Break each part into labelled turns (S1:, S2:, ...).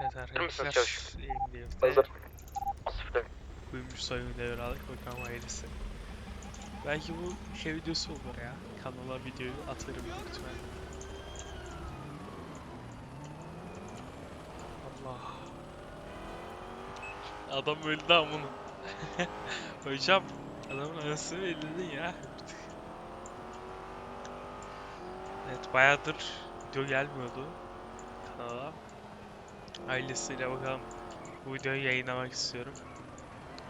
S1: Evet arkadaşlar.
S2: çavuş?
S1: elimde
S2: Hazır.
S1: Kuyumcu soyunu devraldık bakalım hayırlısı. Belki bu şey videosu olur ya. Kanala videoyu atarım ihtimalle. Allah. Adam öldü amına. Hocam adamın anasını belirledin ya. Evet bayağıdır video gelmiyordu kanala. Ailesiyle bakalım bu videoyu yayınlamak istiyorum.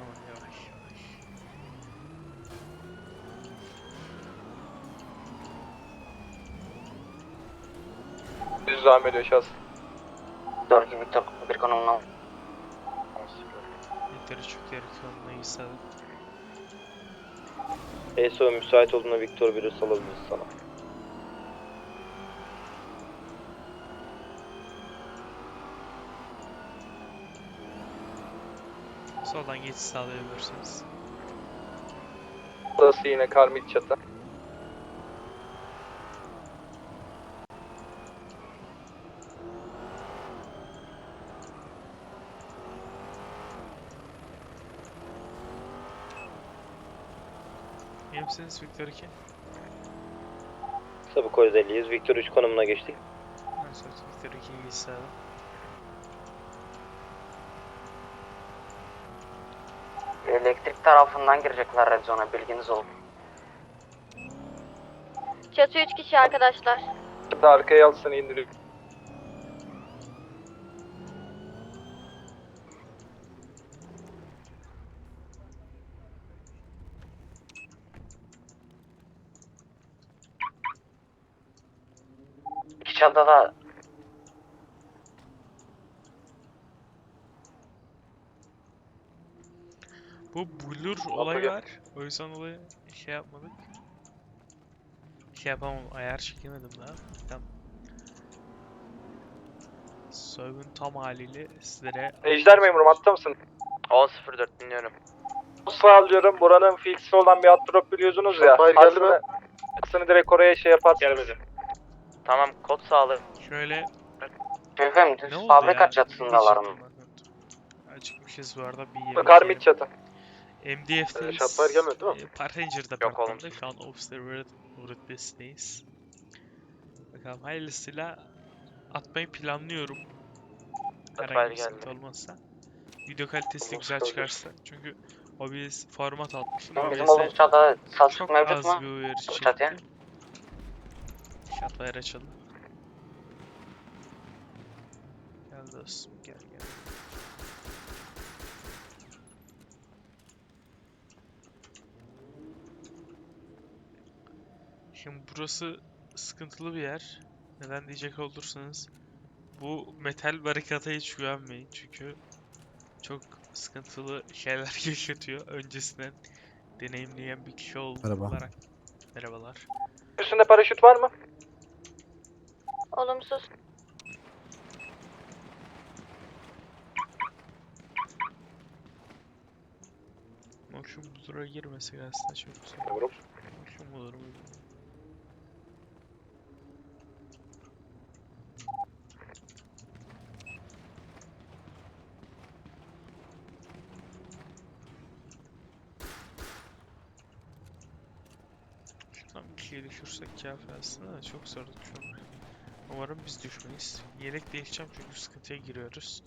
S1: Aman yavaş yavaş.
S2: Düz devam ediyor şahıs.
S3: Doğru Victor bir konumuna
S1: Yeter çok gerekiyor onunla istedim.
S2: ESO müsait olduğunda Victor biri salabiliriz sana.
S1: Soldan geçiş sağlayabilirsiniz.
S2: Burası yine karmik çatı.
S1: İyi misiniz Victor 2?
S2: Tabii Koz 50'yiz. Victor 3 konumuna geçtik.
S1: Nasıl Victor 2'ye geçiş sağladım.
S3: elektrik tarafından girecekler red zone'a bilginiz olsun.
S4: Çatı 3 kişi arkadaşlar.
S2: Arkaya alsın indiriyor.
S3: İki çanta
S1: Bu blur olayı var. O yüzden olayı şey yapmadık. Şey yapamam, ayar çekemedim daha. Tamam. Soygun tam haliyle sizlere...
S2: Ejder memurum hatta mısın?
S3: 10.04 dinliyorum.
S2: Sağlıyorum. Buranın filtresi olan bir alt drop biliyorsunuz ya.
S5: Hayır, geldi mi?
S2: Aslında- direkt oraya şey yaparsınız. Gelmedi.
S3: Tamam kod sağlığı.
S1: Şöyle... Oldu
S3: fabrika çatısındalar mı?
S1: Acıkmışız bu arada bir yemek
S2: Karmik çatı.
S1: MDF'deyiz.
S5: Ee, şartlar gelmedi değil mi?
S1: E, Parranger
S3: Yok
S1: departmanında şu an Observer rütbesindeyiz. Bakalım hayırlısıyla atmayı planlıyorum. Herhangi
S3: Atmayı
S1: bir sıkıntı olmazsa. Video kalitesi de güzel çıkarsa. Çünkü OBS format atmışım.
S3: Bizim
S1: OBS'e
S3: olduğumuz çatıda
S1: çok
S3: mevcut
S1: az
S3: mu?
S1: bir uyarı çekti.
S3: çatıya?
S1: Şatlar açıldı. Gel dostum gel gel. Şimdi burası sıkıntılı bir yer. Neden diyecek olursanız bu metal barikata hiç güvenmeyin çünkü çok sıkıntılı şeyler yaşatıyor öncesinden deneyimleyen bir kişi
S6: Merhaba.
S1: olarak. Merhabalar.
S2: Üstünde paraşüt var mı?
S4: Olumsuz.
S1: Motion Blur'a girmesek aslında çok güzel.
S5: Memurum.
S1: Motion Blur'u Şuradan bir şey düşürsek kafi aslında da çok zor düşürmek. Umarım biz düşmeyiz. Yelek değişeceğim çünkü sıkıntıya giriyoruz.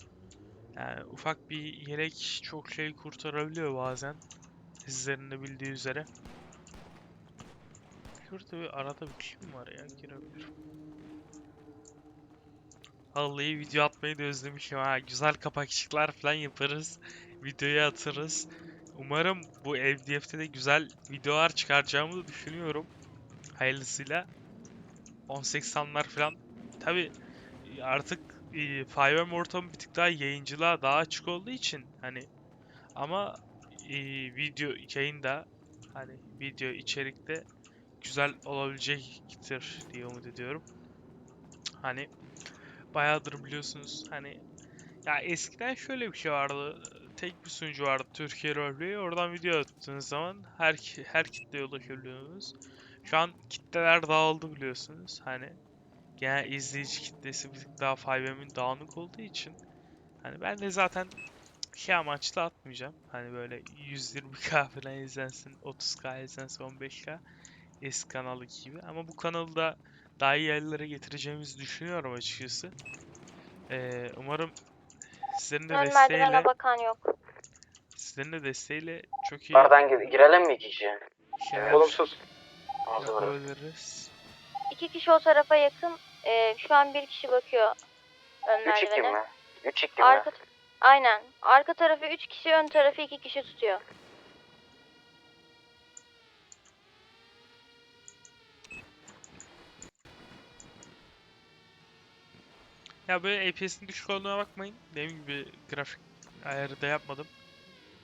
S1: Yani ufak bir yelek çok şey kurtarabiliyor bazen. Sizlerin de bildiği üzere. Şurada bir arada bir şey mi var ya girebilirim. Vallahi video atmayı da özlemişim ha. Güzel kapakçıklar falan yaparız. Videoya atarız. Umarım bu MDF'de de güzel videolar çıkaracağımı da düşünüyorum. Hayırlısıyla. 1080'lar falan. Tabi artık e, 5M ortamı bir tık daha yayıncılığa daha açık olduğu için hani ama e, video yayında hani video içerikte güzel olabilecektir diye umut ediyorum. Hani bayağıdır biliyorsunuz hani ya eskiden şöyle bir şey vardı. Tek bir sunucu vardı Türkiye Roleplay. Oradan video attığınız zaman her her kitleye ulaşabiliyorsunuz. Şu an kitleler dağıldı biliyorsunuz. Hani genel izleyici kitlesi bir tık daha 5M'in dağınık olduğu için Hani ben de zaten şey amaçlı atmayacağım. Hani böyle 120k falan izlensin, 30k izlensin, 15k eski kanalı gibi. Ama bu kanalı da daha iyi yerlere getireceğimizi düşünüyorum açıkçası. Ee, umarım sizlerin de desteğiyle,
S4: bakan yok.
S1: sizlerin de desteğiyle çok iyi
S3: gir- girelim mi iki kişi?
S2: Olumsuz.
S3: Nasıl olur?
S1: Yapabiliriz.
S4: İki kişi o tarafa yakın. Ee, şu an bir kişi bakıyor ön
S3: 3 2
S4: merdivene.
S3: mi? 3 2 mi?
S4: Arka, aynen. Arka tarafı üç kişi, ön tarafı iki kişi tutuyor.
S1: Ya böyle APS'in düşük olduğuna bakmayın. Dediğim gibi grafik ayarı da yapmadım.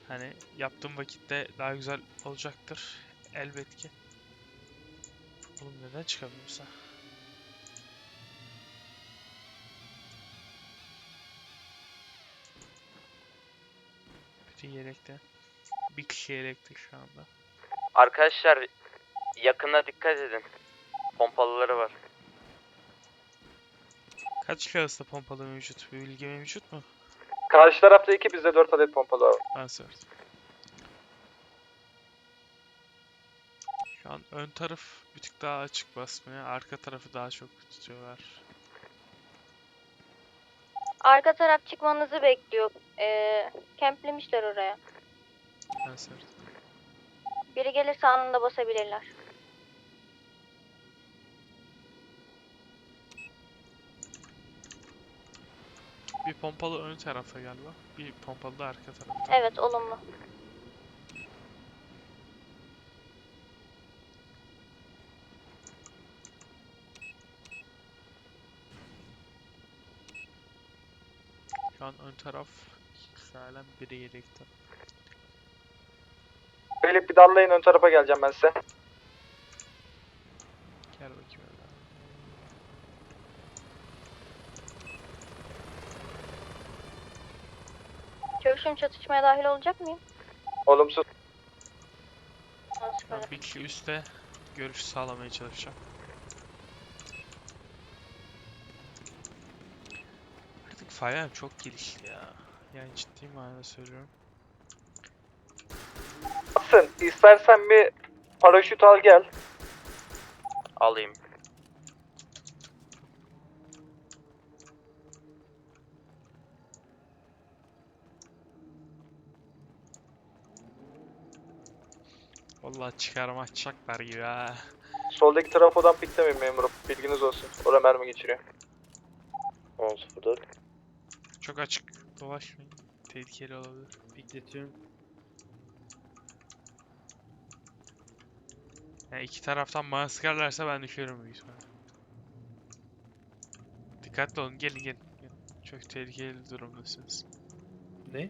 S1: Hani yaptığım vakitte daha güzel olacaktır. Elbet ki. Oğlum neden çıkamıyorsa? Bütün yelekte. Bir kişi yelekte şu anda.
S5: Arkadaşlar yakına dikkat edin. Pompalıları var.
S1: Kaç şahısta pompalı mevcut? Bir bilgi mevcut mu?
S2: Karşı tarafta 2 bizde 4 adet pompalı var.
S1: Answer. Şu an ön taraf bir tık daha açık basmaya, arka tarafı daha çok tutuyorlar.
S4: Arka taraf çıkmanızı bekliyor. Ee, kemplemişler oraya.
S1: Answer.
S4: Biri gelirse anında basabilirler.
S1: Bir pompalı ön tarafta galiba. Bir pompalı da arka tarafta.
S4: Evet, olumlu.
S1: An ön taraf halen biri yedekte.
S2: Böyle bir darlayın ön tarafa geleceğim ben size.
S1: Gel bakayım öyle.
S4: Çövüşüm çatışmaya dahil olacak mıyım?
S2: Olumsuz.
S1: Ben bir kişi üstte görüş sağlamaya çalışacağım. Fayam çok gelişti ya. Yani ciddi manada söylüyorum.
S2: Atsın. İstersen bir paraşüt al gel.
S5: Alayım.
S1: Vallahi çıkarma açacaklar gibi ha.
S2: Soldaki trafodan piklemeyin memurum. Bilginiz olsun. Oraya mermi geçiriyor.
S5: 10.04.
S1: Çok açık dolaşmayın. Tehlikeli olabilir.
S6: Bekletiyorum.
S1: Yani iki taraftan bana sıkarlarsa ben düşerim büyük ihtimalle. Dikkatli olun gelin gelin. gelin. Çok tehlikeli durumdasınız.
S6: Ne?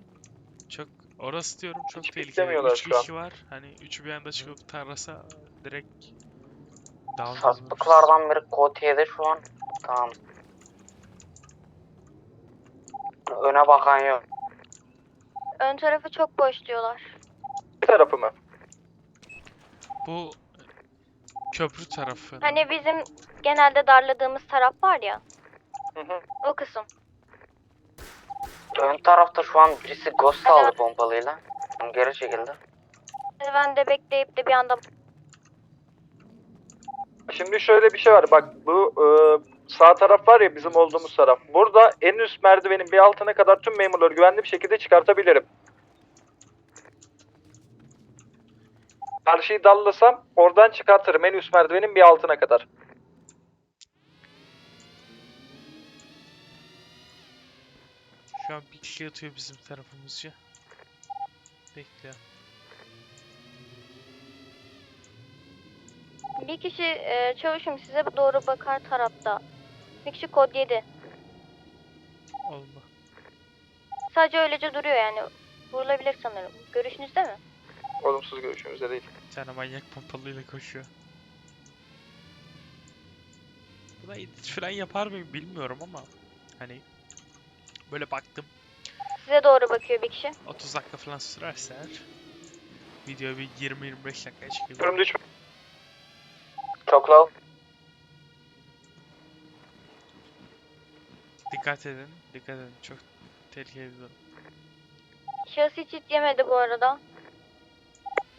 S1: Çok orası diyorum çok
S2: Hiç
S1: tehlikeli.
S2: beklemiyorlar
S1: 3
S2: şu an.
S1: kişi var. Hani üçü bir anda çıkıp tarlasa direkt down
S3: Sattıklardan biri kod yedi şu an. Tamam. Öne bakan yok.
S4: Ön tarafı çok boş diyorlar.
S2: Bir tarafı mı?
S1: Bu köprü tarafı.
S4: Hani bizim genelde darladığımız taraf var ya.
S2: Hı hı.
S4: O kısım.
S3: Ön tarafta şu an birisi ghost
S4: Hadi
S3: aldı
S4: abi.
S3: pompalıyla. Geri çekildi.
S4: Ben de bekleyip de bir anda
S2: Şimdi şöyle bir şey var. Bak bu e, sağ taraf var ya bizim olduğumuz taraf. Burada en üst merdivenin bir altına kadar tüm memurları güvenli bir şekilde çıkartabilirim. Karşıyı dallasam oradan çıkartırım en üst merdivenin bir altına kadar.
S1: Şu an bir kişi yatıyor bizim tarafımızca. Bekliyor.
S4: bir kişi e, çavuşum size doğru bakar tarafta. Bir kişi kod 7.
S1: Olma.
S4: Sadece öylece duruyor yani. Vurulabilir sanırım. Görüşünüzde mi?
S2: Olumsuz görüşümüzde değil.
S1: Bir tane manyak pompalıyla koşuyor. Buna edit falan yapar mıyım bilmiyorum ama hani böyle baktım
S4: Size doğru bakıyor bir kişi.
S1: 30 dakika falan sürerse eğer video bir 20-25 dakikaya çıkıyor.
S2: Durum düşme.
S3: Çok low.
S1: Dikkat edin, dikkat edin. Çok tehlikeli bir durum.
S4: Şahıs hiç yemedi bu arada.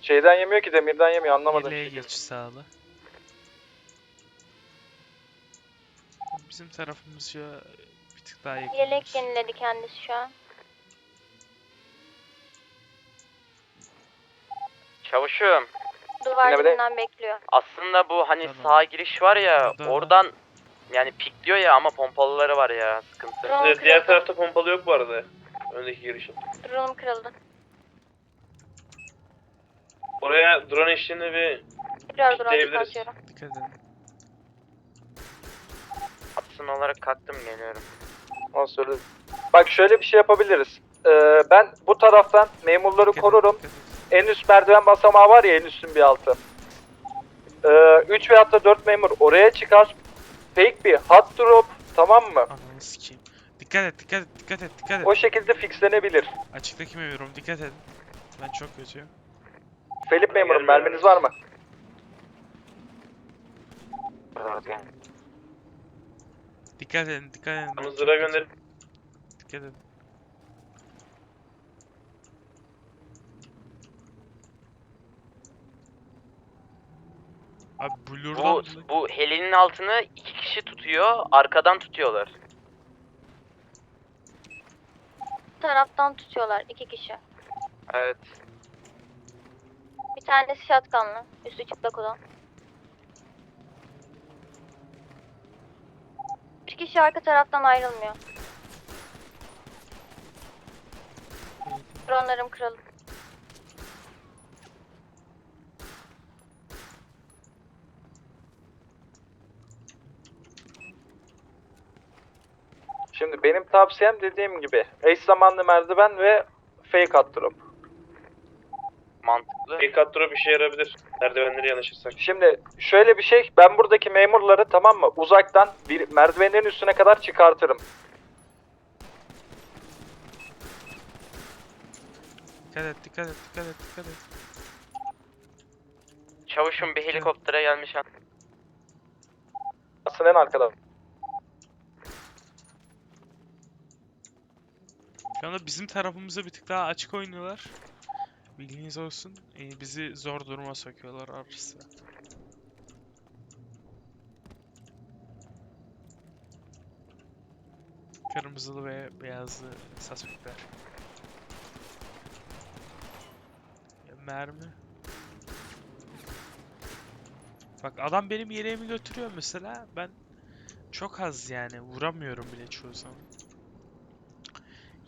S2: Şeyden yemiyor ki demirden yemiyor anlamadım.
S1: Yeleğe geç sağlı. Bizim tarafımızca bir tık daha yakın.
S4: Yelek yeniledi kendisi şu an.
S5: Çavuşum.
S4: Duvar
S2: Yine böyle-
S4: dibinden bekliyor.
S5: Aslında bu hani
S1: Tamam.
S5: sağ giriş var ya
S1: Orada-
S5: oradan yani pikliyor ya ama pompalıları var ya sıkıntı.
S4: Drone
S6: Ee, Diğer
S4: kırıldı.
S6: tarafta pompalı yok bu arada. Öndeki girişin.
S4: Drone'um kırıldı.
S6: Oraya drone eşliğinde bir
S4: Tekrar drone
S6: Kitleyebiliriz.
S4: çıkartıyorum.
S1: Dikkat edin.
S5: Atsın olarak kalktım geliyorum.
S2: Nasıl öyle? Bak şöyle bir şey yapabiliriz. Ee, ben bu taraftan memurları
S1: Dikkat edin,
S2: korurum.
S1: dikkat edin.
S2: En üst merdiven basamağı var ya en üstün bir altı. Ee, 3 veyahut da 4 memur oraya çıkar. Fake bir hot drop tamam mı?
S1: Ananı sikeyim. Dikkat et, dikkat et, dikkat et, dikkat et.
S2: O şekilde fixlenebilir.
S1: Açıktaki memurum dikkat edin. Ben çok kötüyüm.
S2: Felip memurum merminiz var mı?
S1: Dikkat edin, dikkat edin. Ben
S6: mızıra
S1: çok kötüyüm.
S6: gönderin.
S1: Dikkat edin. Abi blurdan
S5: Bu, bu helinin altını iki kişi tutuyor arkadan tutuyorlar.
S4: Taraftan tutuyorlar iki kişi.
S5: Evet.
S4: Bir tanesi shotgunlu. Üstü çıplak olan. Bir kişi arka taraftan ayrılmıyor. Drone'larım kırıldı.
S2: Şimdi benim tavsiyem dediğim gibi eş zamanlı merdiven ve fake drop.
S5: Mantıklı.
S6: Kat drop işe yarayabilir. Merdivenleri yanaşırsak.
S2: Şimdi şöyle bir şey ben buradaki memurları tamam mı uzaktan bir merdivenlerin üstüne kadar çıkartırım.
S1: Dikkat et, dikkat et, dikkat et, dikkat et.
S5: Çavuşum bir helikoptere gelmiş. an-
S2: Aslında en arkada.
S1: Şu anda bizim tarafımıza bir tık daha açık oynuyorlar. Bilginiz olsun. Ee, bizi zor duruma sokuyorlar arası. Kırmızılı ve beyazlı suspektler. Ya mermi. Bak adam benim yeleğimi götürüyor mesela. Ben çok az yani vuramıyorum bile çoğu zaman.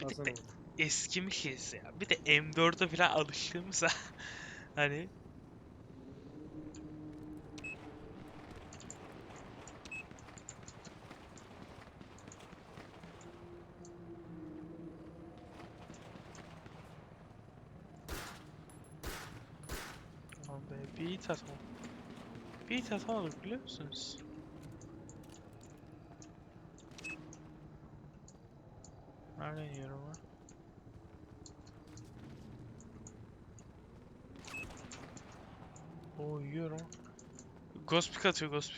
S1: Bir tık da eskimişiz ya. Bir de M4'e falan alıştığımızda hani Aman be bir hit atamadık. Bir hit atamadık biliyor musunuz? Nereden yiyorum ha? Oo yiyorum. Ghost atıyor Ghost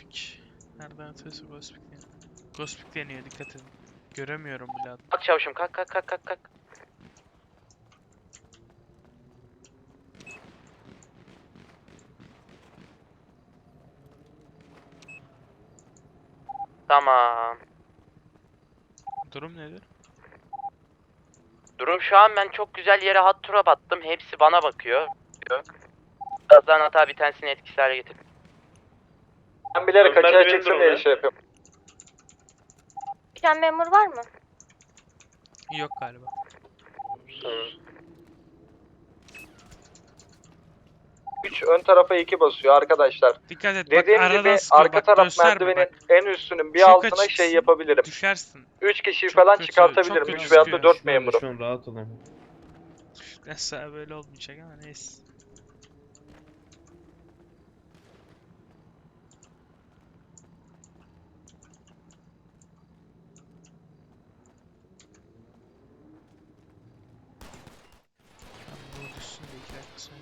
S1: Nereden atıyorsa Ghost Pick deniyor. Ghost Pick deniyor dikkat edin. Göremiyorum bile at-
S5: Kalk çavuşum kalk kalk kalk kalk kalk. Tamam.
S1: Durum nedir?
S5: Durum şu an ben çok güzel yere hat tura battım. Hepsi bana bakıyor. Yok. Birazdan hata bir tanesini etkisiz hale getir.
S2: Ben bilerek
S6: Ömer
S2: açığa
S6: benim durum
S2: diye şey yapıyorum.
S4: Düşen memur var mı?
S1: Yok galiba.
S6: Tamam.
S2: 3 ön tarafa 2 basıyor arkadaşlar.
S1: Dikkat et bak
S2: Dediğim
S1: aradan
S2: gibi
S1: sıkıyor
S2: arka
S1: bak
S2: taraf merdivenin
S1: bak.
S2: en üstünün bir
S1: Çok
S2: altına şey
S1: açıksın.
S2: yapabilirim.
S1: Düşersin.
S2: 3 kişiyi
S1: Çok
S2: falan
S1: kötü,
S2: çıkartabilirim.
S1: çok
S2: 3
S1: kötü
S2: veyahut da
S1: gözüküyor.
S2: 4 memuru.
S7: Şu an rahat olun.
S1: Neyse böyle olmayacak ama neyse. Ben bu düşsün de iki dakika sonra.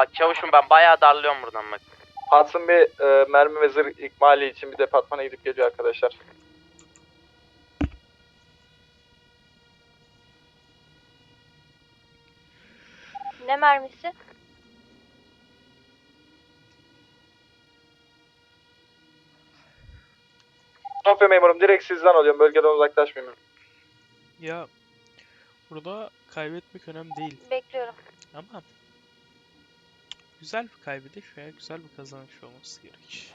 S5: Bak çavuşum ben bayağı darlıyorum buradan bak.
S2: Hudson bir e, mermi ve zırh ikmali için bir departmana gidip geliyor arkadaşlar.
S4: Ne mermisi?
S2: Sofya memurum direkt sizden alıyorum. Bölgeden uzaklaşmayın.
S1: Ya burada kaybetmek önemli değil
S4: Bekliyorum.
S1: ama güzel bir kaybediş veya güzel bir kazanış olması gerek.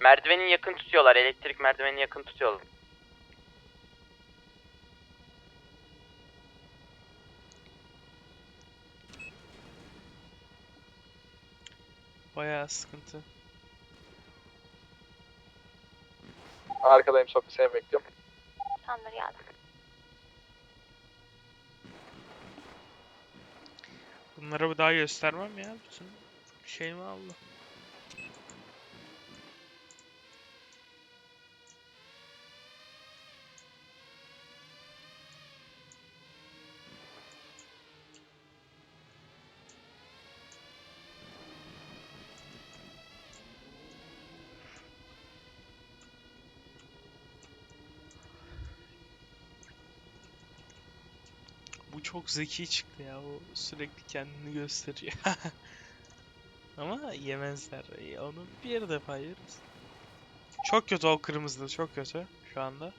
S5: Merdiveni yakın tutuyorlar. Elektrik merdiveni yakın tutuyorlar.
S1: Bayağı sıkıntı.
S2: Arkadayım Sofya seni bekliyorum.
S4: Tamamdır geldim.
S1: Bunlara bir daha göstermem ya. Bütün şeyimi aldı. Çok zeki çıktı ya. O sürekli kendini gösteriyor. Ama yemezler. E, Onu bir defa yeriz. Çok kötü o kırmızı. Çok kötü şu anda.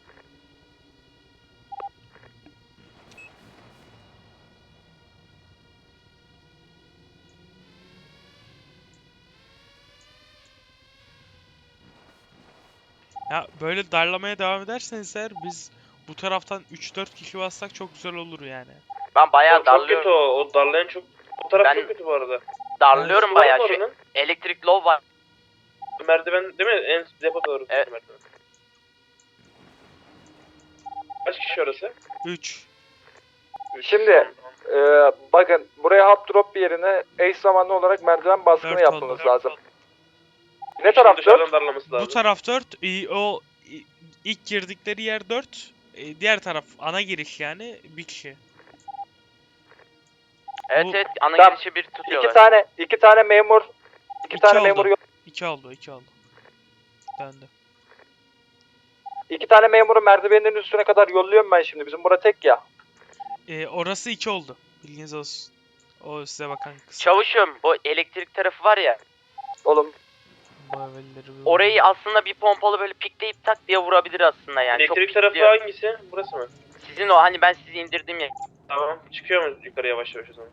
S1: Ya böyle darlamaya devam ederseniz eğer biz bu taraftan 3-4 kişi bassak çok güzel olur yani.
S5: Ben bayağı
S6: çok kötü
S5: darlıyorum.
S6: o. O darlayan çok... O taraf
S5: Ben-
S6: çok kötü bu arada.
S5: Darlıyorum bayağı. Şu
S6: onun.
S5: elektrik low var.
S6: Merdiven değil mi? En depo doğru.
S5: Evet.
S6: Merdiven. Kaç kişi orası?
S1: 3.
S6: Üç.
S2: Şimdi e, bakın buraya hap drop bir yerine eş zamanlı olarak merdiven baskını
S1: Dört
S2: yapmanız
S1: oldu.
S2: lazım. Ne
S6: Şimdi
S2: taraf
S6: dışarıdan
S2: 4?
S6: darlaması lazım.
S1: Bu taraf 4. o i- ilk girdikleri yer 4. diğer taraf ana giriş yani bir kişi.
S5: Evet
S1: Bu-
S5: evet ana
S2: Tamam.
S5: girişi bir
S2: İki
S5: tutuyorlar.
S2: tane iki tane memur iki,
S1: İki
S2: tane
S1: oldu.
S2: memur yol-
S1: 2 oldu, 2 oldu. Döndü.
S2: iki tane memuru merdivenin üstüne kadar yolluyorum ben şimdi. Bizim bura tek ya.
S1: Ee, orası 2 oldu. Bilginiz olsun. O size bakan kısım.
S5: Çavuşum bu elektrik tarafı var ya.
S2: Oğlum
S1: Bir-
S5: Orayı aslında bir pompalı böyle pikleyip tak diye vurabilir aslında yani. Çok
S6: Elektrik tarafı
S5: pikliyor.
S6: hangisi? Burası mı?
S5: Sizin o hani ben sizi indirdim ya.
S6: Tamam. Çıkıyor mu yukarı yavaş yavaş o zaman?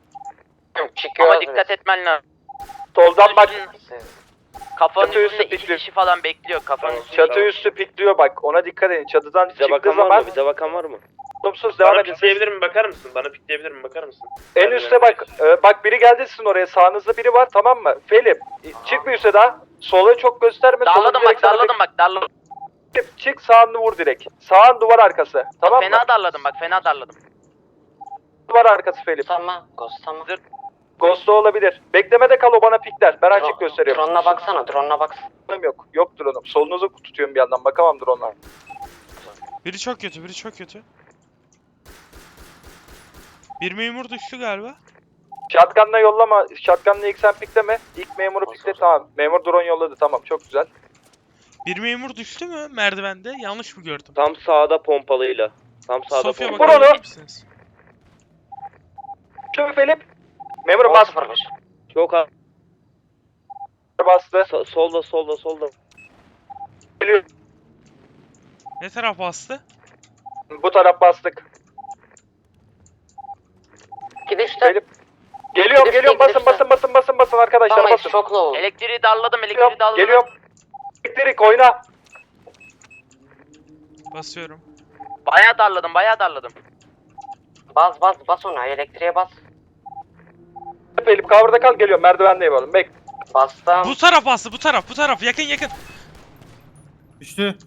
S5: Ama dikkat etmen lazım.
S2: soldan bak
S5: Kafanın
S2: Çatı üstü
S5: üstünde iki
S2: pikliyor.
S5: kişi falan bekliyor kafanın üstünde.
S2: çatı üstü pikliyor bak. Ona dikkat edin. Çatıdan çıktığı zaman
S6: Bize bakan var mı?
S2: olumsuz devam
S6: Bana
S2: edin.
S6: pikleyebilir mi? Bakar mısın? Bana pikleyebilir mi? Bakar mısın?
S2: En üstte bak. e, bak biri geldi sizin oraya. Sağınızda biri var tamam mı? Felip çık bir üste daha. Sola çok gösterme. sola
S5: Darladım
S2: direkt
S5: bak
S2: sana
S5: darladım bak darladım.
S2: Felip, Çık sağını vur direkt. Sağın duvar arkası. Tamam mı?
S5: Fena darladım bak fena darladım.
S2: Duvar arkası Felip.
S3: Tamam, Ghost tamam.
S2: Ghost'ta olabilir. Beklemede kal o bana pikler. Ben açık gösteriyorum.
S3: Drone'una baksana, drone'una bak.
S2: Drone'um yok. Yok drone'um. Solunuzu tutuyorum bir yandan. Bakamam drone'la.
S1: Biri çok kötü, biri çok kötü. Bir memur düştü galiba.
S2: Shotgun'la yollama. Shotgun'la ilk sen pikleme. İlk memuru pikle. Tamam. Memur drone yolladı. Tamam. Çok güzel.
S1: Bir memur düştü mü merdivende? Yanlış mı gördüm?
S7: Tam sağda pompalıyla. Tam sağda
S1: Sofya
S7: pompalı.
S2: Vur onu. Şu Felip. Memuru bas.
S3: 10.05.
S7: Çok az.
S2: Bastı.
S7: So- solda solda solda.
S2: Geliyor.
S1: Ne taraf bastı?
S2: Bu taraf bastık.
S3: Gidişte.
S2: Felip. Geliyorum
S3: Gidişte,
S2: geliyorum. Basın
S3: gidişte.
S2: basın basın basın basın arkadaşlar
S3: Tamam,
S2: basın.
S3: çok low.
S5: Elektriği darladım elektriği
S2: Geliyorum.
S5: darladım.
S2: Geliyorum. Elektrik oyna.
S1: Basıyorum.
S5: Bayağı darladım bayağı darladım.
S3: Bas bas bas ona, elektriğe bas.
S2: Felip cover'da kal geliyorum. Merdivendeyim oğlum. Bek.
S3: Bastım.
S1: Bu taraf bastı, bu taraf, bu taraf. Yakın yakın.
S8: Düştü.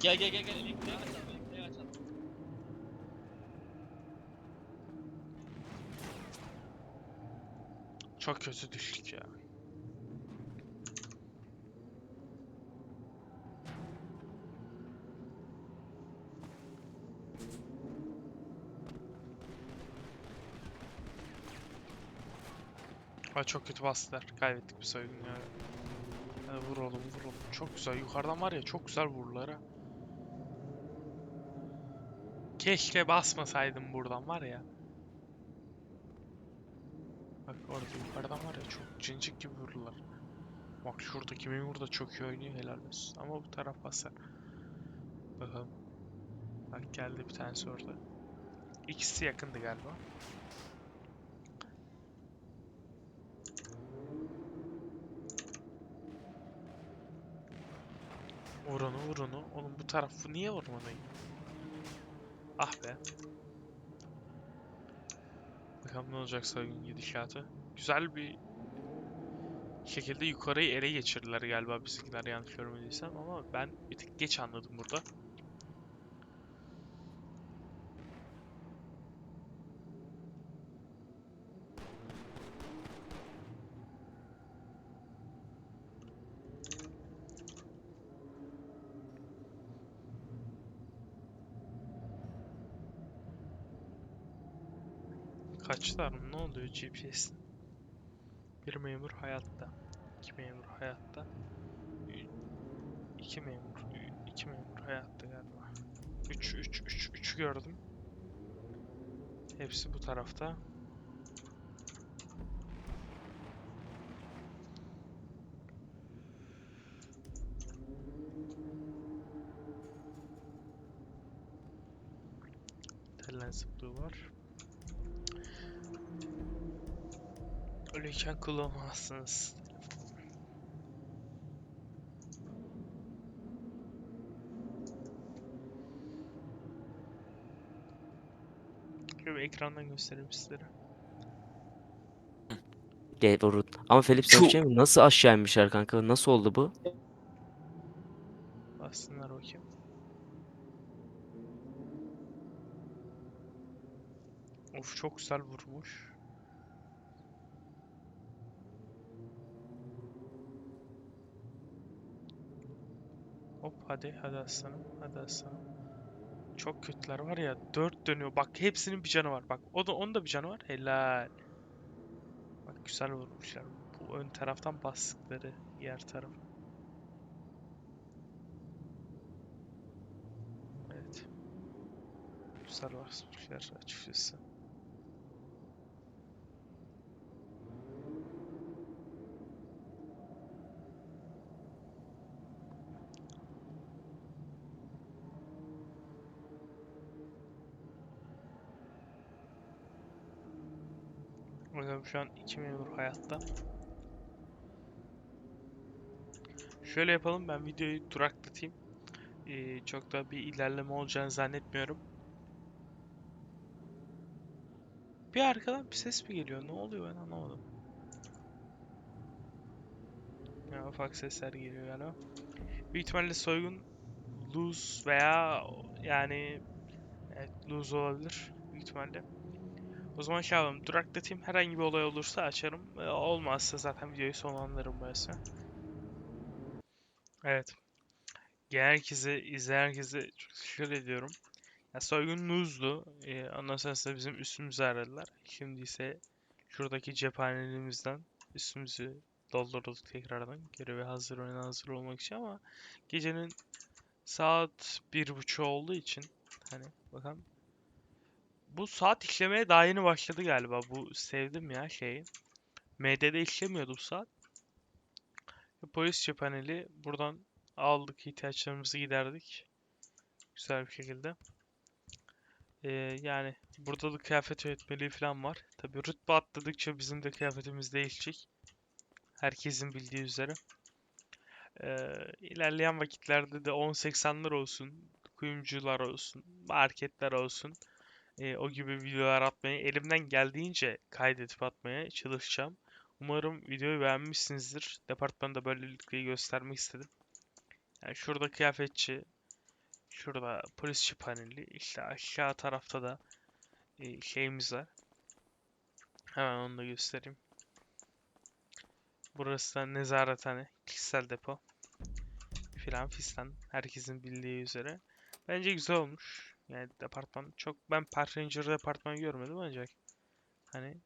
S1: Gel gel gel gel. elektriği elektriği. Çok kötü düştük ya. Ha çok kötü bastılar. Kaybettik bir soygun ya. Hadi vur oğlum vur oğlum. Çok güzel. Yukarıdan var ya çok güzel vururlar ha. Keşke basmasaydım buradan var ya. Bak orada yukarıdan var ya çok cincik gibi vururlar. Bak şuradaki memur da çok iyi oynuyor helal olsun. Ama bu taraf basar. Bakalım. Bak geldi bir tanesi orada. İkisi yakındı galiba. Vur onu vur onu. Oğlum bu tarafı niye vurmadın? Ah be. Bakalım ne olacak soygun gidişatı. Güzel bir şekilde yukarıyı ele geçirdiler galiba bizimkiler yanlış görmediysem ama ben bir tık geç anladım burada. Mı? Ne oluyor GPS? Bir memur hayatta. iki memur hayatta. iki memur. iki memur hayatta galiba. Üç, üç, üç, üç gördüm. Hepsi bu tarafta. Tellen zıplığı var. Ölüyken kullanamazsınız. Şöyle ekrandan göstereyim sizlere.
S9: Gel vurun. Ama Philips bir şey mi? Nasıl aşağı inmişler kanka? Nasıl oldu bu?
S1: Bassınlar bakayım. Of çok güzel vurmuş. Hop hadi hadi aslanım hadi aslanım. Çok kötüler var ya dört dönüyor bak hepsinin bir canı var bak o da onun da bir canı var helal. Bak güzel vurmuşlar bu ön taraftan bastıkları yer taraf. Evet. Güzel basmışlar açıkçası. Bakalım şu an iki memur hayatta. Şöyle yapalım ben videoyu duraklatayım. Ee, çok da bir ilerleme olacağını zannetmiyorum. Bir arkadan bir ses mi geliyor? Ne oluyor ben anlamadım. Ya ufak sesler geliyor galiba. Büyük ihtimalle soygun lose veya yani evet lose olabilir büyük ihtimalle. O zaman şey yapalım. Duraklatayım. Herhangi bir olay olursa açarım. Ee, olmazsa zaten videoyu sonlandırırım böylesine. Evet. Herkese, izleyen herkese şöyle diyorum. Ya soygun nuzdu. Ee, ondan sonrasında bizim üstümüzü aradılar. Şimdi ise şuradaki cephaneliğimizden üstümüzü doldurduk tekrardan. Göreve hazır oyuna hazır olmak için ama gecenin saat bir buçuk olduğu için hani bakalım bu saat işlemeye daha yeni başladı galiba. Bu sevdim ya şeyi. MD'de işlemiyordu bu saat. Polis cephaneli buradan aldık ihtiyaçlarımızı giderdik. Güzel bir şekilde. Ee, yani burada da kıyafet yönetmeliği falan var. Tabi rütbe atladıkça bizim de kıyafetimiz değişecek. Herkesin bildiği üzere. Ee, ilerleyen vakitlerde de 10.80'lar olsun, kuyumcular olsun, marketler olsun. E, o gibi videolar atmayı elimden geldiğince kaydedip atmaya çalışacağım. Umarım videoyu beğenmişsinizdir. Departmanda böylelikle göstermek istedim. Yani şurada kıyafetçi, şurada polisçi paneli, işte aşağı tarafta da e, şeyimiz var. Hemen onu da göstereyim. Burası da nezarethane, kişisel depo. Filan fistan. Herkesin bildiği üzere. Bence güzel olmuş. Yani departman çok ben Park Ranger departmanı görmedim ancak hani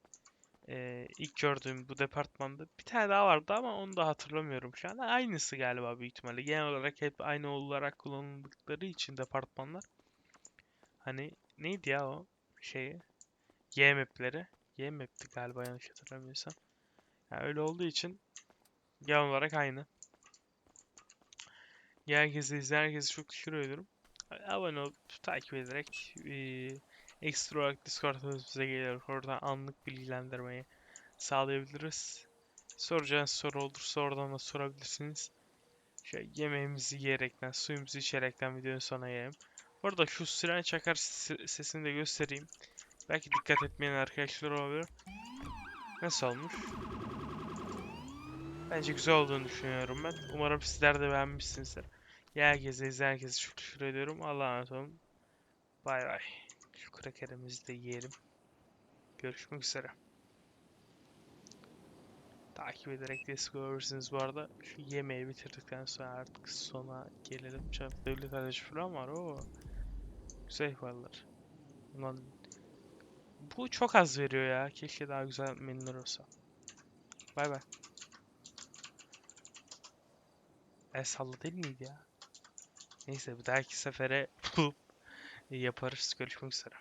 S1: Ee, ilk gördüğüm bu departmanda bir tane daha vardı ama onu da hatırlamıyorum şu an. Aynısı galiba büyük ihtimalle. Genel olarak hep aynı olarak kullanıldıkları için departmanlar. Hani neydi ya o şeyi? Y map'leri. Y map'ti galiba yanlış hatırlamıyorsam. Yani öyle olduğu için genel olarak aynı. Herkese izleyen herkese çok teşekkür ediyorum. Abone olup takip ederek eee, ekstra olarak Discord'umuz bize geliyor. Oradan anlık bilgilendirmeyi sağlayabiliriz. Soracağınız soru olursa oradan da sorabilirsiniz. Şöyle yemeğimizi yiyerekten, suyumuzu içerekten videonun sonuna gelelim. Bu şu siren çakar se- sesini de göstereyim. Belki dikkat etmeyen arkadaşlar olabilir. Nasıl olmuş? Bence güzel olduğunu düşünüyorum ben. Umarım sizler de beğenmişsinizdir. Herkese herkese teşekkür ediyorum. Allah'a emanet olun. Bay bay. Şu krakerimizi de yiyelim. Görüşmek üzere. Takip ederek destek olabilirsiniz bu arada. Şu yemeği bitirdikten sonra artık sona gelelim. Çabuk devlet aracı falan var. Oo. Güzel ihbarlar. Ulan bu çok az veriyor ya. Keşke daha güzel menüler olsa. Bay bay. El salla değil miydi ya? Neyse bir dahaki sefere yaparız. Görüşmek üzere.